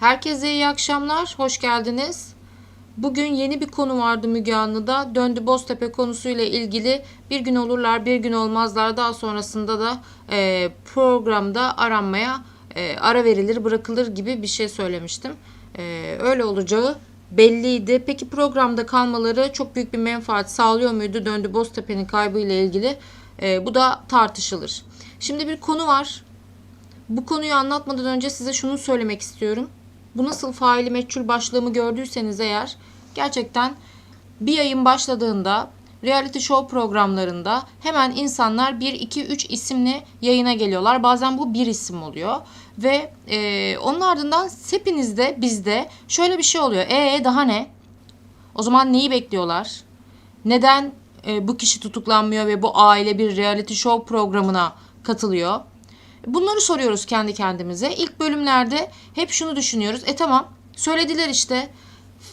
Herkese iyi akşamlar, hoş geldiniz. Bugün yeni bir konu vardı Müge Anlı'da. Döndü Boztepe konusuyla ilgili bir gün olurlar, bir gün olmazlar. Daha sonrasında da e, programda aranmaya e, ara verilir, bırakılır gibi bir şey söylemiştim. E, öyle olacağı belliydi. Peki programda kalmaları çok büyük bir menfaat sağlıyor muydu Döndü Boztepe'nin kaybıyla ilgili? E, bu da tartışılır. Şimdi bir konu var. Bu konuyu anlatmadan önce size şunu söylemek istiyorum. Bu nasıl faili meçhul başlığımı gördüyseniz eğer gerçekten bir yayın başladığında reality show programlarında hemen insanlar 1, 2, 3 isimli yayına geliyorlar. Bazen bu bir isim oluyor. Ve e, onun ardından hepinizde bizde şöyle bir şey oluyor. E daha ne? O zaman neyi bekliyorlar? Neden e, bu kişi tutuklanmıyor ve bu aile bir reality show programına katılıyor? Bunları soruyoruz kendi kendimize. İlk bölümlerde hep şunu düşünüyoruz. E tamam söylediler işte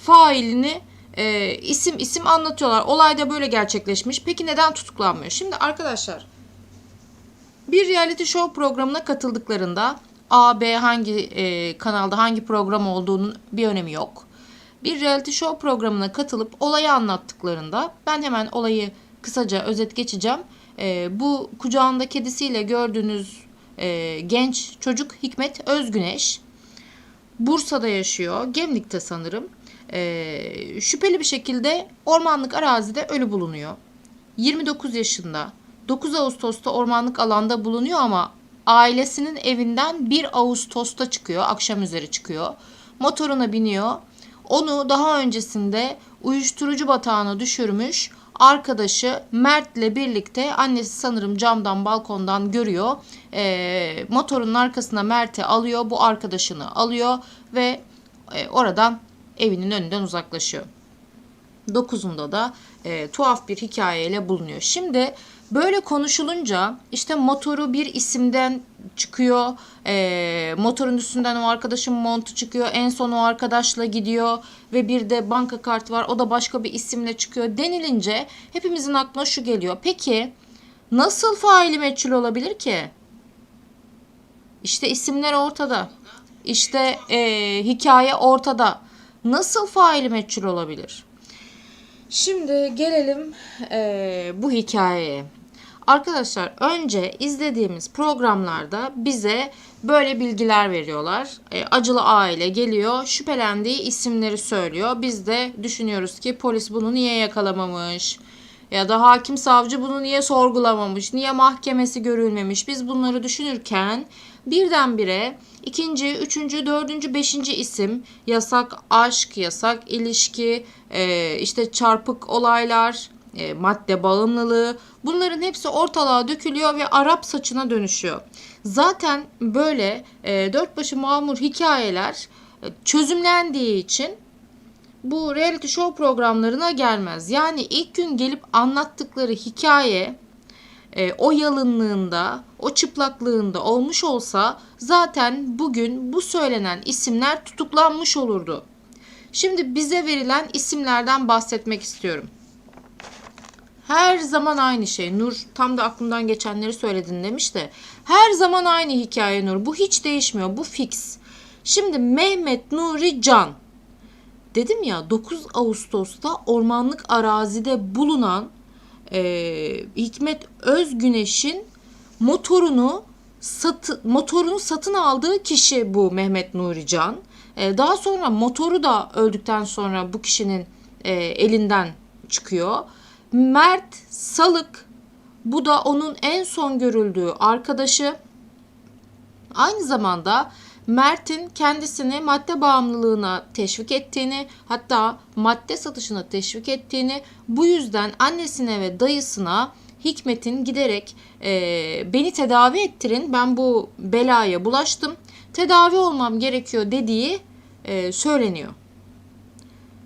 failini e, isim isim anlatıyorlar. Olay da böyle gerçekleşmiş. Peki neden tutuklanmıyor? Şimdi arkadaşlar bir reality show programına katıldıklarında A, B hangi e, kanalda hangi program olduğunun bir önemi yok. Bir reality show programına katılıp olayı anlattıklarında ben hemen olayı kısaca özet geçeceğim. E, bu kucağında kedisiyle gördüğünüz e, genç çocuk Hikmet Özgüneş. Bursa'da yaşıyor. Gemlik'te sanırım. E, şüpheli bir şekilde ormanlık arazide ölü bulunuyor. 29 yaşında. 9 Ağustos'ta ormanlık alanda bulunuyor ama ailesinin evinden 1 Ağustos'ta çıkıyor. Akşam üzeri çıkıyor. Motoruna biniyor. Onu daha öncesinde uyuşturucu batağına düşürmüş arkadaşı Mert'le birlikte annesi sanırım camdan balkondan görüyor. E, motorun arkasına Mert'i alıyor. Bu arkadaşını alıyor ve e, oradan evinin önünden uzaklaşıyor. 9'unda da e, tuhaf bir hikayeyle bulunuyor. Şimdi böyle konuşulunca işte motoru bir isimden çıkıyor. E, motorun üstünden o arkadaşın montu çıkıyor. En son o arkadaşla gidiyor ve bir de banka kartı var. O da başka bir isimle çıkıyor denilince hepimizin aklına şu geliyor. Peki nasıl faili meçhul olabilir ki? İşte isimler ortada. İşte e, hikaye ortada. Nasıl faili meçhul olabilir? Şimdi gelelim e, bu hikayeye. Arkadaşlar önce izlediğimiz programlarda bize böyle bilgiler veriyorlar. E, acılı aile geliyor, şüphelendiği isimleri söylüyor. Biz de düşünüyoruz ki polis bunu niye yakalamamış? Ya da hakim savcı bunu niye sorgulamamış? Niye mahkemesi görülmemiş? Biz bunları düşünürken birdenbire ikinci, üçüncü, dördüncü, beşinci isim yasak aşk, yasak ilişki, e, işte çarpık olaylar, e, madde bağımlılığı bunların hepsi ortalığa dökülüyor ve Arap saçına dönüşüyor. Zaten böyle e, dört başı mamur hikayeler e, çözümlendiği için bu reality show programlarına gelmez. Yani ilk gün gelip anlattıkları hikaye e, o yalınlığında, o çıplaklığında olmuş olsa zaten bugün bu söylenen isimler tutuklanmış olurdu. Şimdi bize verilen isimlerden bahsetmek istiyorum. Her zaman aynı şey. Nur tam da aklımdan geçenleri söyledin demiş de. Her zaman aynı hikaye Nur. Bu hiç değişmiyor. Bu fix. Şimdi Mehmet Nuri Can. Dedim ya 9 Ağustos'ta ormanlık arazide bulunan e, Hikmet Özgüneş'in motorunu satı, motorunu satın aldığı kişi bu Mehmet Nuri Can. E, daha sonra motoru da öldükten sonra bu kişinin e, elinden çıkıyor. Mert Salık bu da onun en son görüldüğü arkadaşı. Aynı zamanda Mert'in kendisini madde bağımlılığına teşvik ettiğini hatta madde satışına teşvik ettiğini bu yüzden annesine ve dayısına Hikmet'in giderek e, beni tedavi ettirin ben bu belaya bulaştım tedavi olmam gerekiyor dediği e, söyleniyor.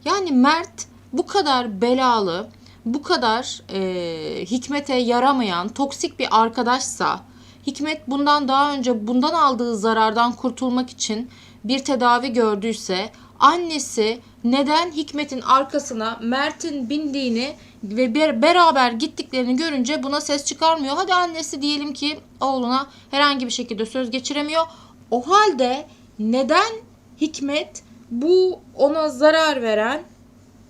Yani Mert bu kadar belalı bu kadar e, Hikmet'e yaramayan toksik bir arkadaşsa Hikmet bundan daha önce bundan aldığı zarardan kurtulmak için bir tedavi gördüyse annesi neden Hikmet'in arkasına Mert'in bindiğini ve beraber gittiklerini görünce buna ses çıkarmıyor. Hadi annesi diyelim ki oğluna herhangi bir şekilde söz geçiremiyor. O halde neden Hikmet bu ona zarar veren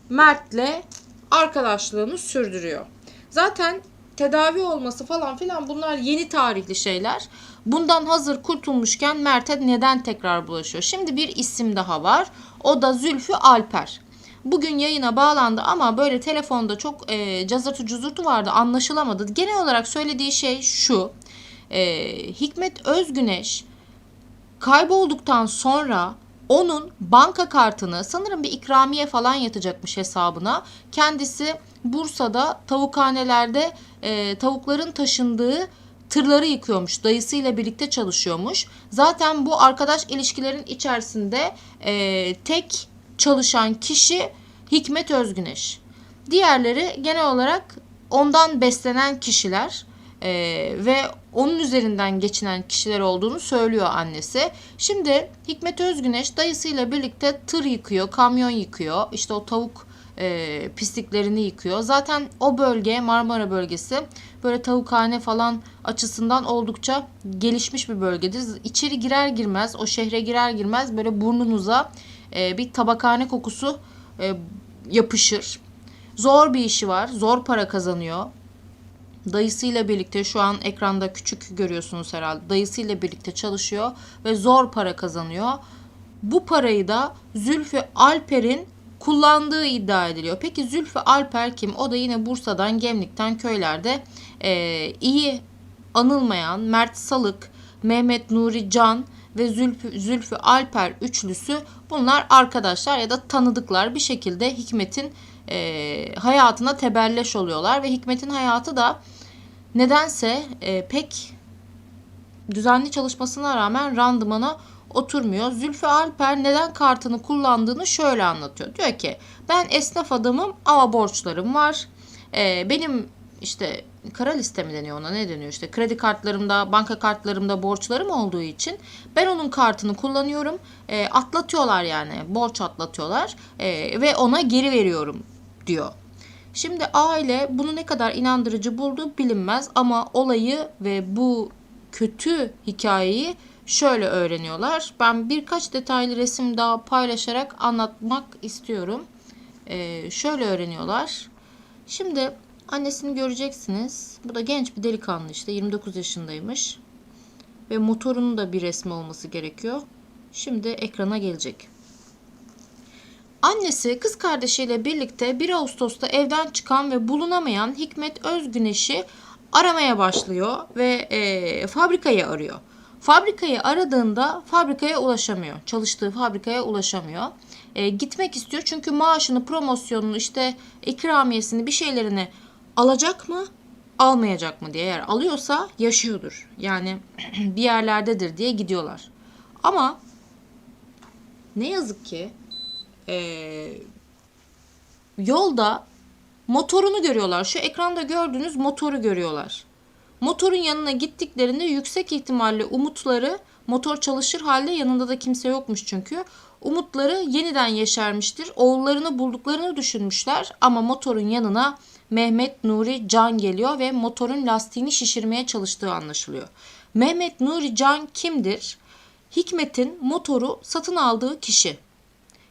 Mert'le arkadaşlığını sürdürüyor. Zaten tedavi olması falan filan bunlar yeni tarihli şeyler. Bundan hazır kurtulmuşken Mert'e neden tekrar bulaşıyor? Şimdi bir isim daha var. O da Zülfü Alper. Bugün yayına bağlandı ama böyle telefonda çok e, cazırtı cuzurtu vardı anlaşılamadı. Genel olarak söylediği şey şu. E, Hikmet Özgüneş kaybolduktan sonra onun banka kartını sanırım bir ikramiye falan yatacakmış hesabına. Kendisi Bursa'da tavukhanelerde e, tavukların taşındığı tırları yıkıyormuş. Dayısıyla birlikte çalışıyormuş. Zaten bu arkadaş ilişkilerin içerisinde e, tek çalışan kişi Hikmet Özgüneş. Diğerleri genel olarak ondan beslenen kişiler e, ve onun üzerinden geçinen kişiler olduğunu söylüyor annesi. Şimdi Hikmet Özgüneş dayısıyla birlikte tır yıkıyor, kamyon yıkıyor. İşte o tavuk e, pisliklerini yıkıyor. Zaten o bölge Marmara bölgesi böyle tavukhane falan açısından oldukça gelişmiş bir bölgedir. İçeri girer girmez o şehre girer girmez böyle burnunuza e, bir tabakhane kokusu e, yapışır. Zor bir işi var. Zor para kazanıyor. Dayısıyla birlikte şu an ekranda küçük görüyorsunuz herhalde. Dayısıyla birlikte çalışıyor ve zor para kazanıyor. Bu parayı da Zülfü Alper'in kullandığı iddia ediliyor. Peki Zülfü Alper kim? O da yine Bursa'dan, Gemlik'ten köylerde e, iyi anılmayan Mert Salık, Mehmet Nuri Can ve Zülfü, Zülfü Alper üçlüsü bunlar arkadaşlar ya da tanıdıklar bir şekilde Hikmet'in e, hayatına tebelleş oluyorlar ve Hikmet'in hayatı da nedense e, pek düzenli çalışmasına rağmen randımana oturmuyor. Zülfü Alper neden kartını kullandığını şöyle anlatıyor. Diyor ki ben esnaf adamım ama borçlarım var. E, benim işte kara liste mi deniyor ona ne deniyor işte kredi kartlarımda banka kartlarımda borçlarım olduğu için ben onun kartını kullanıyorum e, atlatıyorlar yani borç atlatıyorlar e, ve ona geri veriyorum diyor. Şimdi aile bunu ne kadar inandırıcı buldu bilinmez ama olayı ve bu kötü hikayeyi şöyle öğreniyorlar. Ben birkaç detaylı resim daha paylaşarak anlatmak istiyorum. Ee, şöyle öğreniyorlar. Şimdi annesini göreceksiniz. Bu da genç bir delikanlı işte 29 yaşındaymış. Ve motorunun da bir resmi olması gerekiyor. Şimdi ekrana gelecek. Annesi kız kardeşiyle birlikte 1 Ağustos'ta evden çıkan ve bulunamayan Hikmet Özgüneş'i aramaya başlıyor ve e, fabrikayı arıyor. Fabrikayı aradığında fabrikaya ulaşamıyor. Çalıştığı fabrikaya ulaşamıyor. E, gitmek istiyor çünkü maaşını, promosyonunu, işte ikramiyesini, bir şeylerini alacak mı, almayacak mı diye. Eğer alıyorsa yaşıyordur. Yani bir yerlerdedir diye gidiyorlar. Ama ne yazık ki e, yolda motorunu görüyorlar. Şu ekranda gördüğünüz motoru görüyorlar. Motorun yanına gittiklerinde yüksek ihtimalle umutları motor çalışır halde yanında da kimse yokmuş çünkü. Umutları yeniden yeşermiştir. Oğullarını bulduklarını düşünmüşler ama motorun yanına Mehmet Nuri Can geliyor ve motorun lastiğini şişirmeye çalıştığı anlaşılıyor. Mehmet Nuri Can kimdir? Hikmet'in motoru satın aldığı kişi.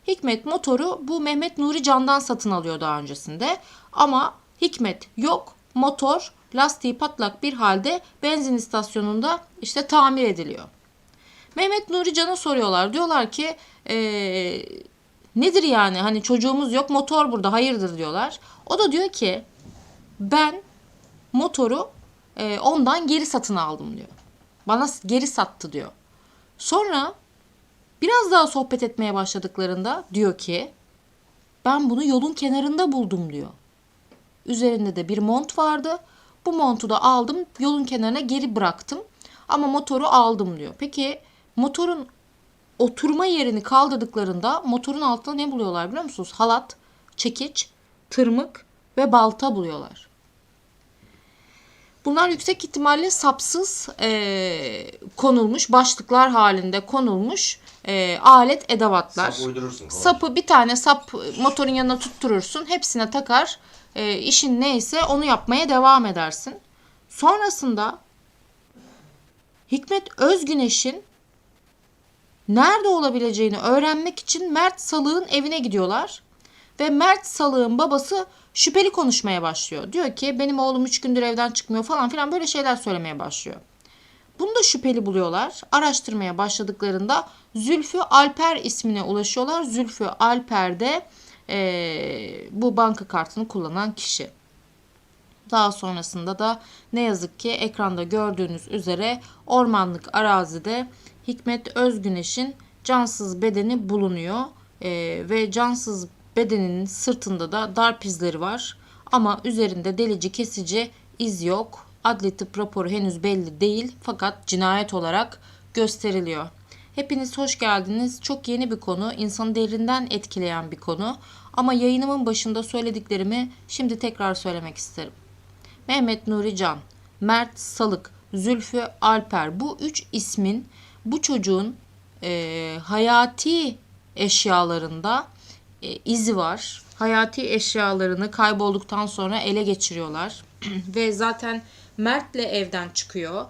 Hikmet motoru bu Mehmet Nuri Can'dan satın alıyor daha öncesinde. Ama Hikmet yok. Motor lastiği patlak bir halde benzin istasyonunda işte tamir ediliyor. Mehmet Nuri Can'a soruyorlar. Diyorlar ki ee, nedir yani hani çocuğumuz yok motor burada hayırdır diyorlar. O da diyor ki ben motoru e, ondan geri satın aldım diyor. Bana geri sattı diyor. Sonra Biraz daha sohbet etmeye başladıklarında diyor ki ben bunu yolun kenarında buldum diyor. Üzerinde de bir mont vardı. Bu montu da aldım yolun kenarına geri bıraktım. Ama motoru aldım diyor. Peki motorun oturma yerini kaldırdıklarında motorun altında ne buluyorlar biliyor musunuz? Halat, çekiç, tırmık ve balta buluyorlar. Bunlar yüksek ihtimalle sapsız e, konulmuş, başlıklar halinde konulmuş e, alet edevatlar. Sap uydurursun. kolay. Sapı bir tane sap motorun yanına tutturursun. Hepsine takar. E, işin neyse onu yapmaya devam edersin. Sonrasında Hikmet Özgüneş'in nerede olabileceğini öğrenmek için Mert Salık'ın evine gidiyorlar. Ve Mert Salık'ın babası şüpheli konuşmaya başlıyor. Diyor ki benim oğlum 3 gündür evden çıkmıyor falan filan böyle şeyler söylemeye başlıyor. Bunu da şüpheli buluyorlar. Araştırmaya başladıklarında Zülfü Alper ismine ulaşıyorlar. Zülfü Alper de eee, bu banka kartını kullanan kişi. Daha sonrasında da ne yazık ki ekranda gördüğünüz üzere ormanlık arazide Hikmet Özgüneş'in cansız bedeni bulunuyor. Ee, ve cansız bedeninin sırtında da darp izleri var. Ama üzerinde delici kesici iz yok. Adli tıp raporu henüz belli değil fakat cinayet olarak gösteriliyor. Hepiniz hoş geldiniz. Çok yeni bir konu, insanı derinden etkileyen bir konu. Ama yayınımın başında söylediklerimi şimdi tekrar söylemek isterim. Mehmet Nuri Can, Mert Salık, Zülfü Alper bu üç ismin bu çocuğun e, hayati eşyalarında e, izi var. Hayati eşyalarını kaybolduktan sonra ele geçiriyorlar. Ve zaten Mert'le evden çıkıyor.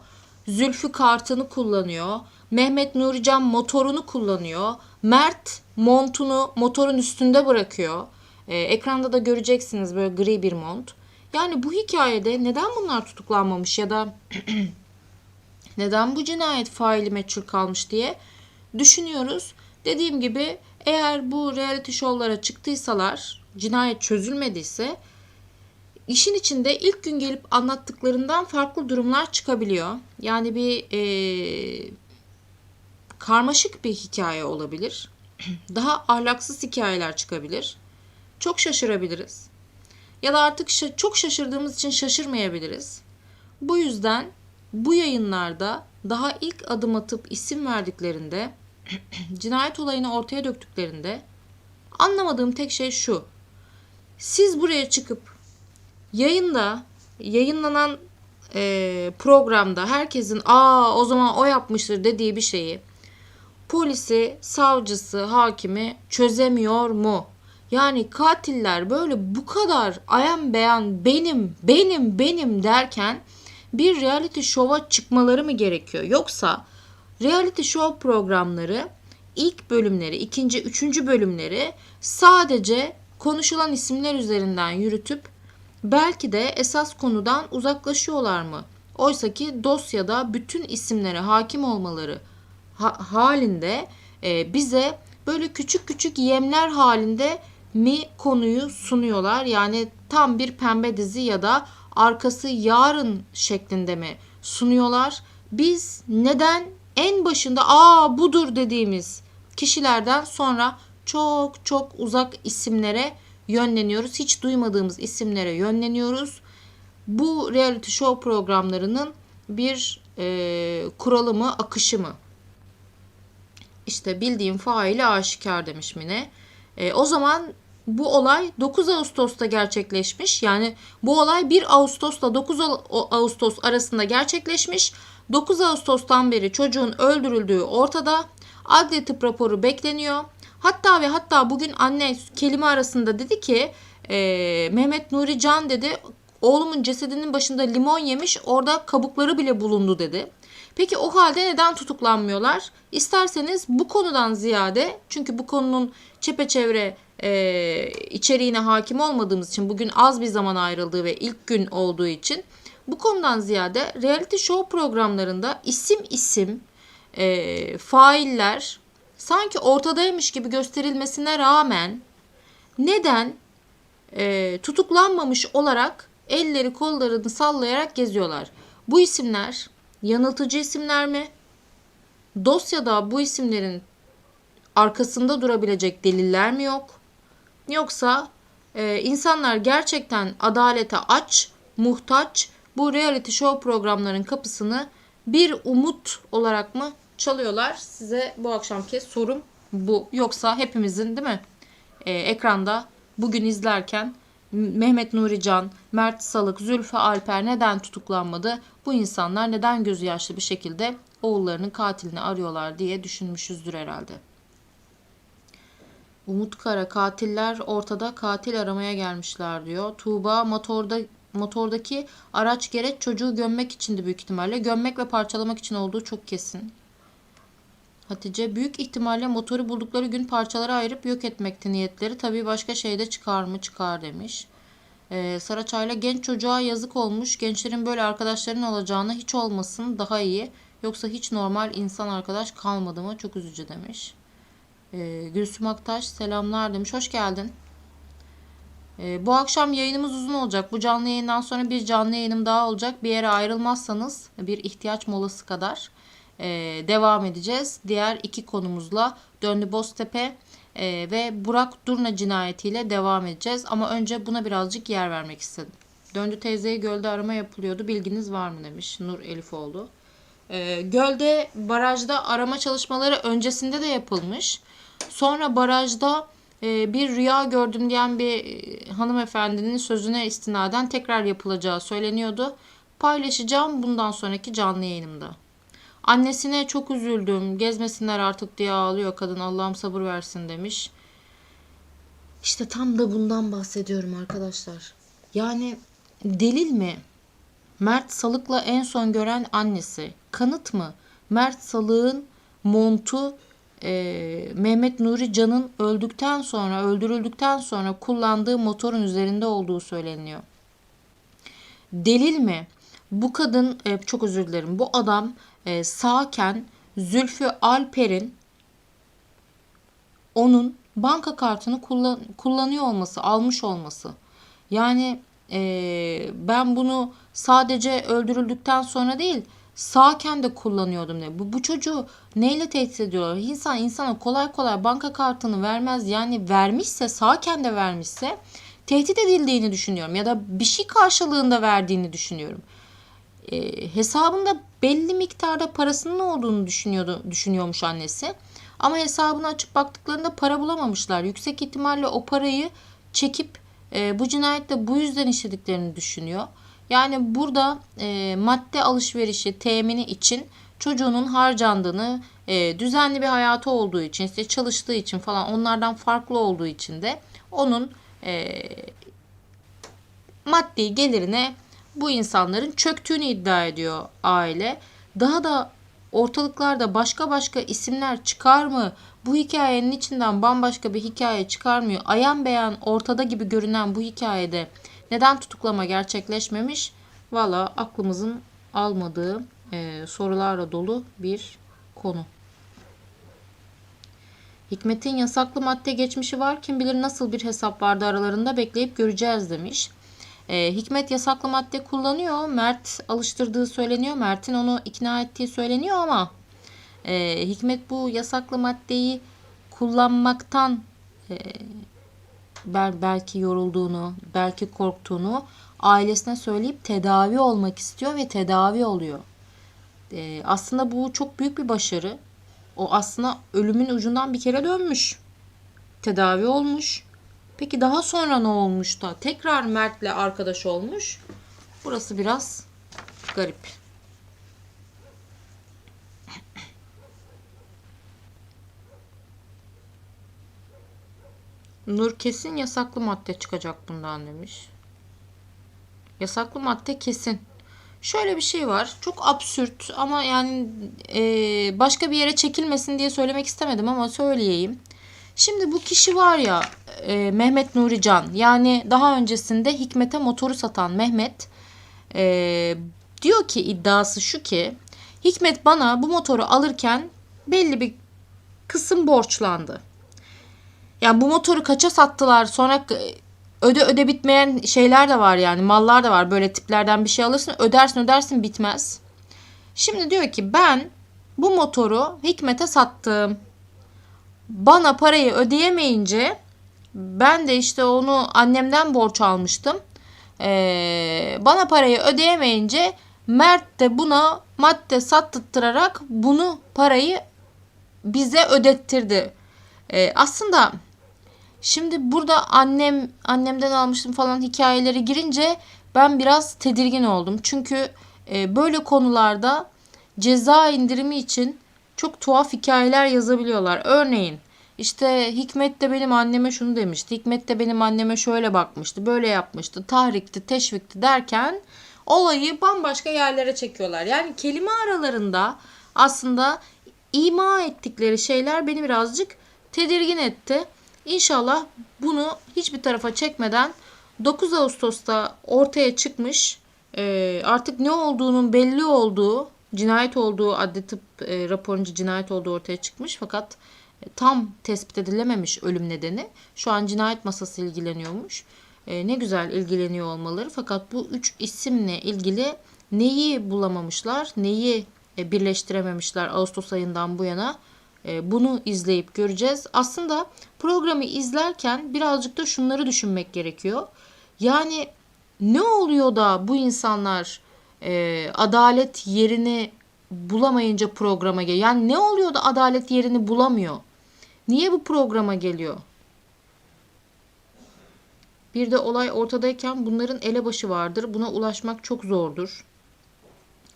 Zülfü kartını kullanıyor. Mehmet Nurican motorunu kullanıyor. Mert montunu motorun üstünde bırakıyor. Ee, ekranda da göreceksiniz böyle gri bir mont. Yani bu hikayede neden bunlar tutuklanmamış ya da neden bu cinayet faili meçhul kalmış diye düşünüyoruz. Dediğim gibi eğer bu reality show'lara çıktıysalar, cinayet çözülmediyse işin içinde ilk gün gelip anlattıklarından farklı durumlar çıkabiliyor. Yani bir eee, karmaşık bir hikaye olabilir. Daha ahlaksız hikayeler çıkabilir. Çok şaşırabiliriz. Ya da artık çok şaşırdığımız için şaşırmayabiliriz. Bu yüzden bu yayınlarda daha ilk adım atıp isim verdiklerinde, cinayet olayını ortaya döktüklerinde anlamadığım tek şey şu. Siz buraya çıkıp yayında yayınlanan e, programda herkesin aa o zaman o yapmıştır dediği bir şeyi polisi, savcısı, hakimi çözemiyor mu? Yani katiller böyle bu kadar ayan beyan benim, benim, benim derken bir reality show'a çıkmaları mı gerekiyor? Yoksa reality show programları ilk bölümleri, ikinci, üçüncü bölümleri sadece konuşulan isimler üzerinden yürütüp belki de esas konudan uzaklaşıyorlar mı? Oysa ki dosyada bütün isimlere hakim olmaları ha- halinde e, bize böyle küçük küçük yemler halinde mi konuyu sunuyorlar? Yani tam bir pembe dizi ya da arkası yarın şeklinde mi sunuyorlar? Biz neden en başında aa budur dediğimiz kişilerden sonra çok çok uzak isimlere yönleniyoruz. Hiç duymadığımız isimlere yönleniyoruz. Bu reality show programlarının bir e, kuralı mı, akışı mı? İşte bildiğim faili aşikar demiş Mine. E, o zaman bu olay 9 Ağustos'ta gerçekleşmiş. Yani bu olay 1 Ağustos'la 9 Ağ- Ağustos arasında gerçekleşmiş. 9 Ağustos'tan beri çocuğun öldürüldüğü ortada. Adli tıp raporu bekleniyor. Hatta ve hatta bugün anne kelime arasında dedi ki e, Mehmet Nuri Can dedi oğlumun cesedinin başında limon yemiş orada kabukları bile bulundu dedi. Peki o halde neden tutuklanmıyorlar? İsterseniz bu konudan ziyade çünkü bu konunun çepeçevre e, içeriğine hakim olmadığımız için bugün az bir zaman ayrıldığı ve ilk gün olduğu için bu konudan ziyade reality show programlarında isim isim e, failler sanki ortadaymış gibi gösterilmesine rağmen neden e, tutuklanmamış olarak elleri kollarını sallayarak geziyorlar? Bu isimler yanıltıcı isimler mi? Dosyada bu isimlerin arkasında durabilecek deliller mi yok? Yoksa e, insanlar gerçekten adalete aç, muhtaç bu reality show programların kapısını bir umut olarak mı çalıyorlar? Size bu akşamki sorum bu. Yoksa hepimizin değil mi? E, ekranda bugün izlerken Mehmet Nuri Can, Mert Salık, Zülfü Alper neden tutuklanmadı? Bu insanlar neden gözü yaşlı bir şekilde oğullarının katilini arıyorlar diye düşünmüşüzdür herhalde. Umut Kara katiller ortada katil aramaya gelmişler diyor. Tuğba motorda motordaki araç gereç çocuğu gömmek içindi büyük ihtimalle. Gömmek ve parçalamak için olduğu çok kesin. Hatice büyük ihtimalle motoru buldukları gün parçalara ayırıp yok etmekti niyetleri. Tabii başka şey de çıkar mı çıkar demiş. Ee, Saraçayla genç çocuğa yazık olmuş. Gençlerin böyle arkadaşların olacağını hiç olmasın daha iyi. Yoksa hiç normal insan arkadaş kalmadı mı? Çok üzücü demiş. Ee, Gülsüm Aktaş selamlar demiş. Hoş geldin. Ee, bu akşam yayınımız uzun olacak. Bu canlı yayından sonra bir canlı yayınım daha olacak. Bir yere ayrılmazsanız bir ihtiyaç molası kadar e, devam edeceğiz. Diğer iki konumuzla Döndü Boztepe e, ve Burak Durna cinayetiyle devam edeceğiz. Ama önce buna birazcık yer vermek istedim. Döndü teyzeye gölde arama yapılıyordu. Bilginiz var mı demiş Nur Elifoğlu. E, gölde barajda arama çalışmaları öncesinde de yapılmış. Sonra barajda e, bir rüya gördüm diyen bir e, hanımefendinin sözüne istinaden tekrar yapılacağı söyleniyordu. Paylaşacağım bundan sonraki canlı yayınımda. Annesine çok üzüldüm. Gezmesinler artık diye ağlıyor kadın. Allah'ım sabır versin demiş. İşte tam da bundan bahsediyorum arkadaşlar. Yani delil mi? Mert Salık'la en son gören annesi. Kanıt mı? Mert Salık'ın montu e, Mehmet Nuri Can'ın öldükten sonra, öldürüldükten sonra kullandığı motorun üzerinde olduğu söyleniyor. Delil mi? Bu kadın, e, çok özür dilerim, bu adam e, sağken Zülfü Alper'in onun banka kartını kullan, kullanıyor olması, almış olması. Yani e, ben bunu sadece öldürüldükten sonra değil, sağken de kullanıyordum diye. Bu, bu çocuğu neyle tehdit ediyorlar? İnsan insana kolay kolay banka kartını vermez. Yani vermişse, sağken de vermişse tehdit edildiğini düşünüyorum. Ya da bir şey karşılığında verdiğini düşünüyorum. E, hesabında belli miktarda parasının olduğunu düşünüyordu, düşünüyormuş annesi. Ama hesabını açıp baktıklarında para bulamamışlar. Yüksek ihtimalle o parayı çekip e, bu cinayetle bu yüzden işlediklerini düşünüyor. Yani burada e, madde alışverişi temini için çocuğunun harcandığını, e, düzenli bir hayatı olduğu için, işte çalıştığı için falan onlardan farklı olduğu için de onun e, maddi gelirine bu insanların çöktüğünü iddia ediyor aile. Daha da ortalıklarda başka başka isimler çıkar mı? Bu hikayenin içinden bambaşka bir hikaye çıkarmıyor. Ayan beyan ortada gibi görünen bu hikayede neden tutuklama gerçekleşmemiş? Valla aklımızın almadığı e, sorularla dolu bir konu. Hikmet'in yasaklı madde geçmişi var. Kim bilir nasıl bir hesap vardı aralarında bekleyip göreceğiz demiş. E, Hikmet yasaklı madde kullanıyor. Mert alıştırdığı söyleniyor. Mert'in onu ikna ettiği söyleniyor ama e, Hikmet bu yasaklı maddeyi kullanmaktan e, bel, belki yorulduğunu, belki korktuğunu ailesine söyleyip tedavi olmak istiyor ve tedavi oluyor. E, aslında bu çok büyük bir başarı. O aslında ölümün ucundan bir kere dönmüş. Tedavi olmuş. Peki daha sonra ne olmuş da tekrar Mert'le arkadaş olmuş? Burası biraz garip. Nur kesin yasaklı madde çıkacak bundan demiş. Yasaklı madde kesin. Şöyle bir şey var. Çok absürt ama yani e, başka bir yere çekilmesin diye söylemek istemedim ama söyleyeyim. Şimdi bu kişi var ya e, Mehmet Nuri Can yani daha öncesinde Hikmet'e motoru satan Mehmet e, diyor ki iddiası şu ki Hikmet bana bu motoru alırken belli bir kısım borçlandı. Yani bu motoru kaça sattılar sonra öde öde bitmeyen şeyler de var yani mallar da var böyle tiplerden bir şey alırsın ödersin ödersin bitmez. Şimdi diyor ki ben bu motoru Hikmet'e sattım. Bana parayı ödeyemeyince ben de işte onu annemden borç almıştım. Ee, bana parayı ödeyemeyince Mert de buna madde sattırtarak bunu parayı bize ödettirdi. Ee, aslında şimdi burada annem annemden almıştım falan hikayeleri girince ben biraz tedirgin oldum. Çünkü e, böyle konularda ceza indirimi için çok tuhaf hikayeler yazabiliyorlar. Örneğin işte Hikmet de benim anneme şunu demişti. Hikmet de benim anneme şöyle bakmıştı. Böyle yapmıştı. Tahrikti, teşvikti derken olayı bambaşka yerlere çekiyorlar. Yani kelime aralarında aslında ima ettikleri şeyler beni birazcık tedirgin etti. İnşallah bunu hiçbir tarafa çekmeden 9 Ağustos'ta ortaya çıkmış e, artık ne olduğunun belli olduğu cinayet olduğu adli tıp e, raporunca cinayet olduğu ortaya çıkmış fakat tam tespit edilememiş ölüm nedeni. Şu an cinayet masası ilgileniyormuş. E, ne güzel ilgileniyor olmaları fakat bu üç isimle ilgili neyi bulamamışlar, neyi e, birleştirememişler Ağustos ayından bu yana e, bunu izleyip göreceğiz. Aslında programı izlerken birazcık da şunları düşünmek gerekiyor. Yani ne oluyor da bu insanlar e, adalet yerini bulamayınca programa geliyor? Yani ne oluyor da adalet yerini bulamıyor? Niye bu programa geliyor? Bir de olay ortadayken bunların elebaşı vardır. Buna ulaşmak çok zordur.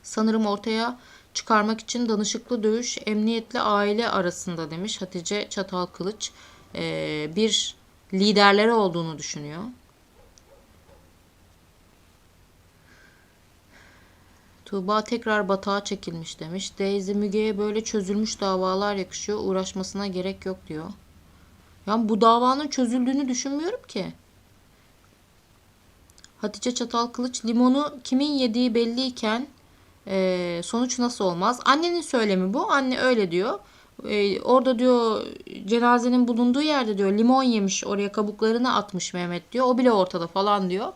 Sanırım ortaya çıkarmak için danışıklı dövüş emniyetli aile arasında demiş Hatice Çatal Kılıç. Ee, bir liderleri olduğunu düşünüyor. Tuğba tekrar batağa çekilmiş demiş. Daisy Müge'ye böyle çözülmüş davalar yakışıyor. Uğraşmasına gerek yok diyor. Yani bu davanın çözüldüğünü düşünmüyorum ki. Hatice Çatal Kılıç limonu kimin yediği belliyken e, sonuç nasıl olmaz? Annenin söylemi bu. Anne öyle diyor. E, orada diyor cenazenin bulunduğu yerde diyor limon yemiş oraya kabuklarını atmış Mehmet diyor. O bile ortada falan diyor.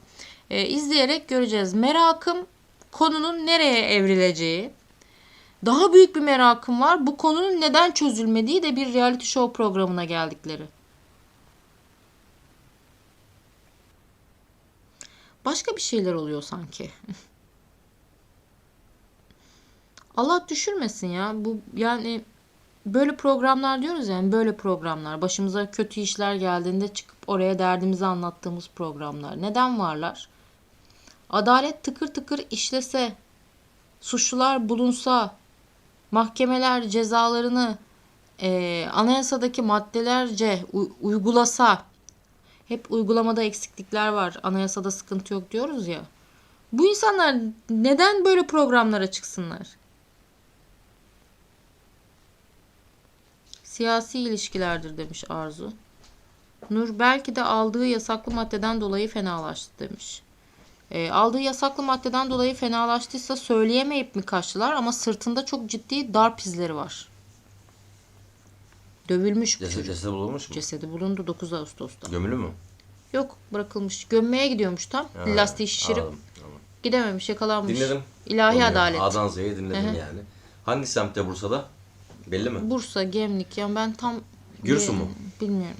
E, izleyerek göreceğiz. Merakım konunun nereye evrileceği. Daha büyük bir merakım var. Bu konunun neden çözülmediği de bir reality show programına geldikleri. Başka bir şeyler oluyor sanki. Allah düşürmesin ya. Bu yani böyle programlar diyoruz yani böyle programlar. Başımıza kötü işler geldiğinde çıkıp oraya derdimizi anlattığımız programlar. Neden varlar? Adalet tıkır tıkır işlese, suçlular bulunsa, mahkemeler cezalarını e, anayasadaki maddelerce u- uygulasa, hep uygulamada eksiklikler var, anayasada sıkıntı yok diyoruz ya. Bu insanlar neden böyle programlara çıksınlar? Siyasi ilişkilerdir demiş Arzu. Nur belki de aldığı yasaklı maddeden dolayı fenalaştı demiş. E, aldığı yasaklı maddeden dolayı fenalaştıysa söyleyemeyip mi kaçtılar ama sırtında çok ciddi darp izleri var. Dövülmüş bu Ceset, çocuk. cesedi bulunmuş mu? Cesedi bulundu 9 Ağustos'ta. Gömülü mü? Yok bırakılmış. Gömmeye gidiyormuş tam. Ha, Lastiği şişirip anladım, anladım. gidememiş yakalanmış. Dinledim. İlahi Konuyu. adalet. A'dan Z'ye dinledim Hı hı. yani. Hangi semtte Bursa'da? Belli mi? Bursa, Gemlik. Yani ben tam Gürsü mü? Bilmiyorum.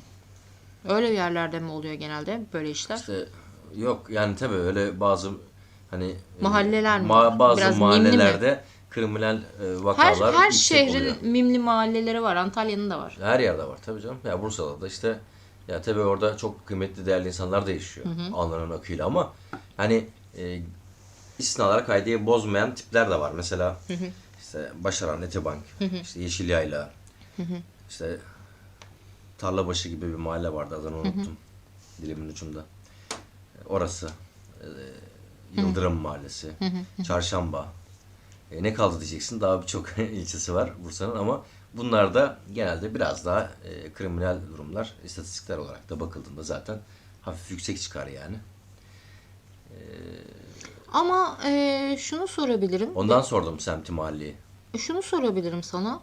Öyle yerlerde mi oluyor genelde böyle işler? İşte yok yani tabii öyle bazı hani e, Mahalleler mi? ma- bazı Biraz mimli mi? mahallelerde kriminal e, her vakalar her yüksek şehrin oluyor. mimli mahalleleri var. Antalya'nın da var. Her yerde var tabii canım. Ya Bursa'da da işte ya tabii orada çok kıymetli değerli insanlar da yaşıyor. Alnının akıyla ama hani e, istisnalar kaydeyi bozmayan tipler de var. Mesela işte Başaran, Etibank, işte Yeşil Yayla, işte Tarlabaşı gibi bir mahalle vardı adını unuttum. Dilimin ucunda. Orası. e, Yıldırım Mahallesi. Çarşamba. E, ne kaldı diyeceksin. Daha birçok ilçesi var Bursa'nın ama bunlar da genelde biraz daha e, kriminal durumlar istatistikler olarak da bakıldığında zaten hafif yüksek çıkar yani. Ama e, şunu sorabilirim. Ondan sordum semti mahalleyi. E, Şunu sorabilirim sana.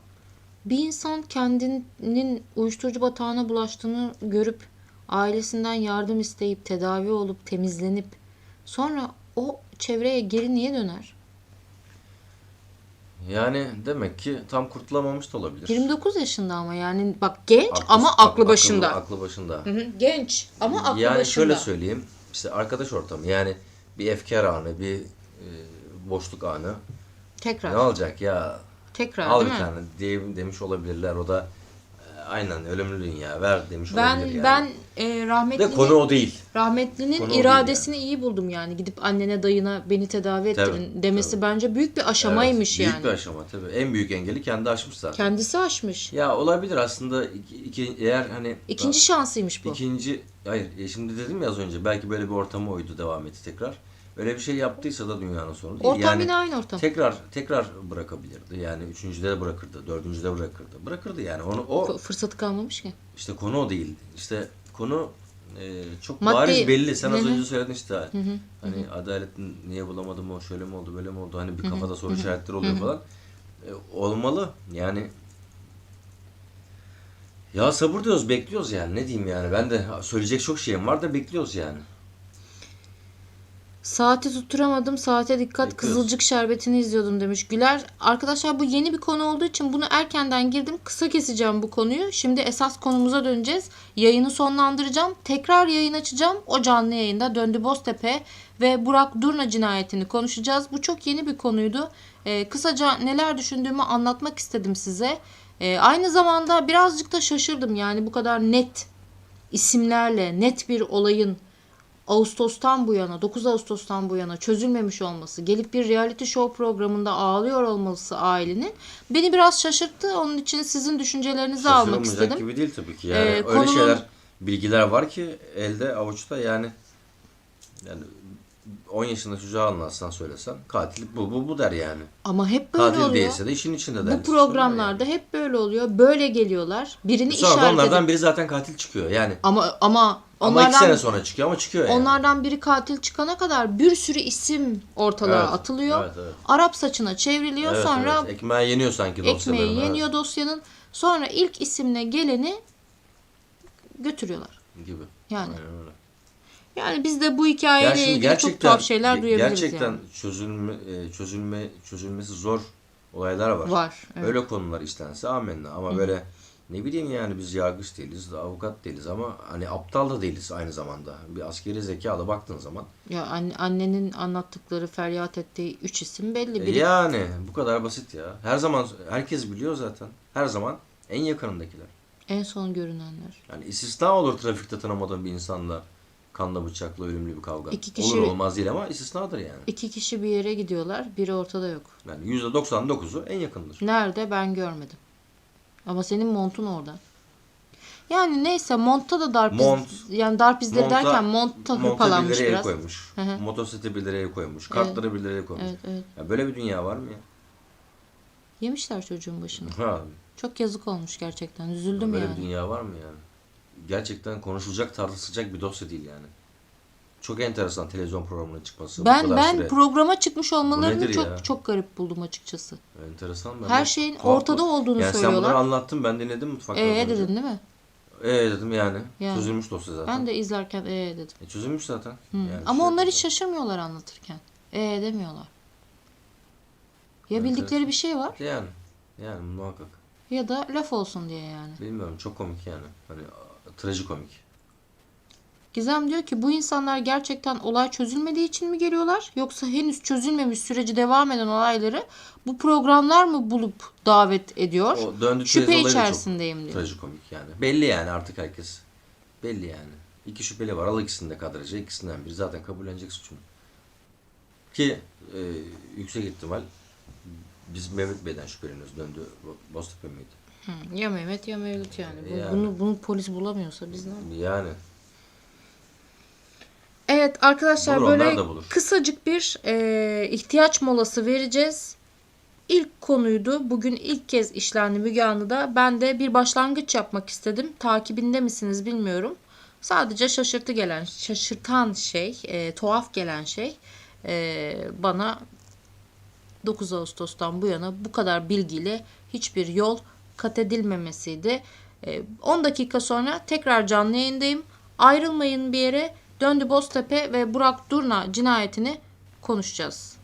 Bir insan kendinin uyuşturucu batağına bulaştığını görüp ailesinden yardım isteyip tedavi olup temizlenip sonra o çevreye geri niye döner? Yani demek ki tam kurtulamamış da olabilir. 29 yaşında ama yani bak genç Aklı- ama aklı- aklı başında. Aklı, aklı başında. Hı hı, genç ama aklı yani başında. şöyle söyleyeyim. işte arkadaş ortamı yani bir efkar anı, bir e, boşluk anı. Tekrar. Ne olacak ya? Tekrar Al değil bir mi? tane diye demiş olabilirler. O da aynen ölümlü dünya ver demiş Ben olabilir yani. ben e, rahmetlinin de konu o değil. rahmetlinin Konu o değil iradesini iyi buldum yani. Gidip annene dayına beni tedavi Tabii, ettirin demesi bence büyük bir aşamaymış Evet, yani. Büyük bir aşama tabii. En büyük engeli kendi aşmış zaten. Kendisi aşmış. Ya olabilir aslında iki, iki- eğer hani İkinci şansıymış bu. ikinci hayır e, şimdi dedim ya az önce belki böyle bir ortama uydu devam etti tekrar. Öyle bir şey yaptıysa da dünyanın sonu değil. Ortam yani yine aynı ortam. tekrar tekrar bırakabilirdi. Yani üçüncüde de bırakırdı, dördüncüde de bırakırdı. Bırakırdı yani. Onu o F- fırsatı kalmamış ki. işte konu o değil. İşte konu e, çok Maddi- bariz belli. Sen az Hı hı. önce söyledin işte. Hani adalet niye bulamadım o şöyle mi oldu böyle mi oldu? Hani bir kafada soru işaretleri oluyor falan. E, olmalı. Yani ya sabır diyoruz, bekliyoruz yani. Ne diyeyim yani? Ben de söyleyecek çok şeyim var da bekliyoruz yani. Saati tutturamadım. Saate dikkat. Kızılcık şerbetini izliyordum demiş Güler. Arkadaşlar bu yeni bir konu olduğu için bunu erkenden girdim. Kısa keseceğim bu konuyu. Şimdi esas konumuza döneceğiz. Yayını sonlandıracağım. Tekrar yayın açacağım. O canlı yayında Döndü Boztepe ve Burak Durna cinayetini konuşacağız. Bu çok yeni bir konuydu. Ee, kısaca neler düşündüğümü anlatmak istedim size. Ee, aynı zamanda birazcık da şaşırdım. Yani bu kadar net isimlerle net bir olayın Ağustos'tan bu yana, 9 Ağustos'tan bu yana çözülmemiş olması, gelip bir reality show programında ağlıyor olması ailenin beni biraz şaşırttı. Onun için sizin düşüncelerinizi almak istedim. gibi değil tabii ki. Yani Ee, öyle konunun- şeyler, bilgiler var ki elde avuçta yani yani 10 yaşında çocuğa anlatsan söylesen katil bu bu bu der yani. Ama hep böyle Katil oluyor. değilse de işin içinde der. Bu programlarda hep böyle oluyor. Böyle geliyorlar. Birini Sonra işaret onlardan edip biri zaten katil çıkıyor yani. ama ama Ama iki onlardan sene sonra çıkıyor ama çıkıyor yani. onlardan biri katil çıkana kadar bir sürü isim ortalığa Evet, atılıyor. evet, evet. Arap saçına çevriliyor. Evet, sonra evet. ekmeği yeniyor sanki dosyaların. evet. yeniyor dosyanın. Sonra ilk isimle geleni götürüyorlar. gibi. Yani. Aynen öyle. Yani biz de bu hikayeyle ilgili çok tuhaf şeyler duyabiliriz gerçekten yani. çözülme e, çözülme çözülmesi zor olaylar var. Var. Evet. Öyle konular işlense amenna ama böyle ne bileyim yani biz yargıç değiliz, avukat değiliz ama hani aptal da değiliz aynı zamanda. Bir askeri zekalı baktığın zaman. Ya anne- annenin anlattıkları, feryat ettiği üç isim belli. E Biri yani bu kadar basit ya. Her zaman herkes biliyor zaten. Her zaman en yakınındakiler. en son görünenler. Yani istisna olur trafikte tanımadığın bir insanla kanla bıçakla ölümlü bir kavga. İki kişi- Olur olmaz değil ama istisnadır yani. İki kişi bir yere gidiyorlar. Biri ortada yok. Yani %99'u en yakındır. Nerede ben görmedim. Ama senin montun orada. Yani neyse montta da darp iz- Mont. yani darp izleri Monta- derken montta monta hırpalanmış biraz. koymuş. Hı hı. Motosiklete birileri el koymuş. Kartları birileri el koymuş. Evet evet. Ya böyle bir dünya var mı ya? Yemişler çocuğun başını. Ha, Çok yazık olmuş gerçekten. Üzüldüm böyle yani. bir dünya var mı yani? Gerçekten konuşulacak, tartışılacak bir dosya değil yani. Çok enteresan televizyon programına çıkması. bu Ben ben süre. programa çıkmış olmalarını çok ya? çok garip buldum açıkçası. Enteresan. Ben Her de- şeyin Tuhaf ortada olduğunu yani sen söylüyorlar. bunları anlattın ben dinledim mutfakta. Ee dedin değil mi? Ee dedim yani. Yani. Çözülmüş dosya zaten. Ben de izlerken ee dedim. E, çözülmüş zaten. Hı. Yani Ama şey onlar hiç şaşırmıyorlar anlatırken. Ee demiyorlar. Ya bildikleri bir şey var Yani. Yani muhakkak. ya da laf olsun diye yani. Bilmiyorum çok komik yani. Hani trajikomik. Gizem diyor ki bu insanlar gerçekten olay çözülmediği için mi geliyorlar yoksa henüz çözülmemiş süreci devam eden olayları bu programlar mı bulup davet ediyor? O döndü Şüphe içerisindeyim diyor. Trajikomik yani. Belli yani artık herkes. Belli yani. İki şüpheli var. Al ikisini de kadraja. ikisinden biri zaten kabullenecek suçunu. Ki e, yüksek ihtimal biz Mehmet Bey'den şüpheleniyoruz. Döndü Bo- Boztepe miydi? Hı, Ya Mehmet ya Mevlüt yani. Yani. Bunu, bunu polis bulamıyorsa biz ne yapalım? Yani. Evet arkadaşlar Bulur, böyle kısacık bir e, ihtiyaç molası vereceğiz. İlk konuydu. Bugün ilk kez işlendi Müge Anlı'da. Ben de bir başlangıç yapmak istedim. Takibinde misiniz bilmiyorum. Sadece şaşırtı gelen, şaşırtan şey, e, tuhaf gelen şey e, bana 9 Ağustos'tan bu yana bu kadar bilgiyle hiçbir yol kat edilmemesiydi. E, 10 dakika sonra tekrar canlı yayındayım. Ayrılmayın bir yere. Döndü Boztepe ve Burak Durna cinayetini konuşacağız.